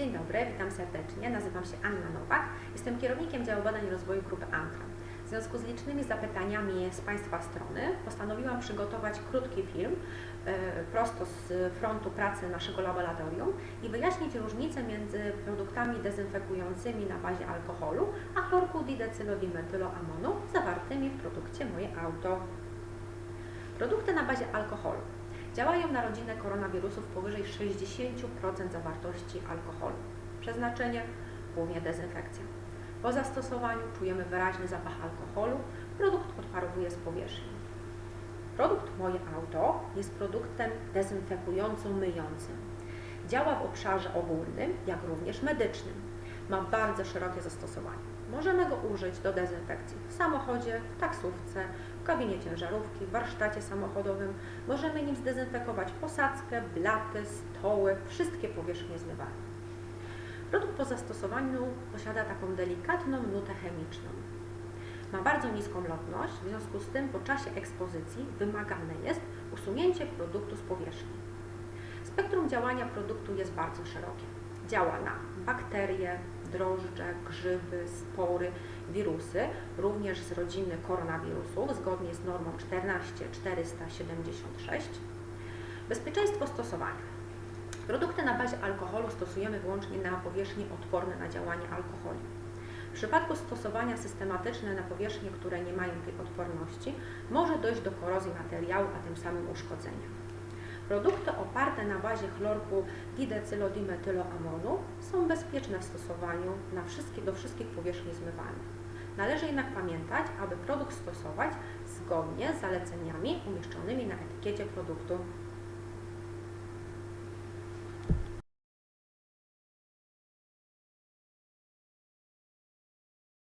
Dzień dobry, witam serdecznie. Nazywam się Anna Nowak. Jestem kierownikiem działu badań i rozwoju grupy Antra. W związku z licznymi zapytaniami z Państwa strony postanowiłam przygotować krótki film e, prosto z frontu pracy naszego laboratorium i wyjaśnić różnicę między produktami dezynfekującymi na bazie alkoholu a chlorku didecylodimetyloamonu zawartymi w produkcie Moje Auto. Produkty na bazie alkoholu działają na rodzinę koronawirusów powyżej 60% zawartości alkoholu. Przeznaczenie głównie dezynfekcja. Po zastosowaniu czujemy wyraźny zapach alkoholu, produkt odparowuje z powierzchni. Produkt Moje Auto jest produktem dezynfekująco-myjącym. Działa w obszarze ogólnym, jak również medycznym. Ma bardzo szerokie zastosowanie. Możemy go użyć do dezynfekcji w samochodzie, w taksówce, w kabinie ciężarówki, w warsztacie samochodowym. Możemy nim zdezynfekować posadzkę, blaty, stoły, wszystkie powierzchnie zmywalne. Produkt po zastosowaniu posiada taką delikatną nutę chemiczną. Ma bardzo niską lotność, w związku z tym po czasie ekspozycji wymagane jest usunięcie produktu z powierzchni. Spektrum działania produktu jest bardzo szerokie. Działa na bakterie, drożdże, grzyby, spory, wirusy, również z rodziny koronawirusów, zgodnie z normą 14476. Bezpieczeństwo stosowania. Produkty na bazie alkoholu stosujemy wyłącznie na powierzchnie odporne na działanie alkoholu. W przypadku stosowania systematyczne na powierzchnie, które nie mają tej odporności, może dojść do korozji materiału, a tym samym uszkodzenia. Produkty oparte na bazie chlorku didecylodimetyloamonu są bezpieczne w stosowaniu na wszystkie, do wszystkich powierzchni zmywalnych. Należy jednak pamiętać, aby produkt stosować zgodnie z zaleceniami umieszczonymi na etykiecie produktu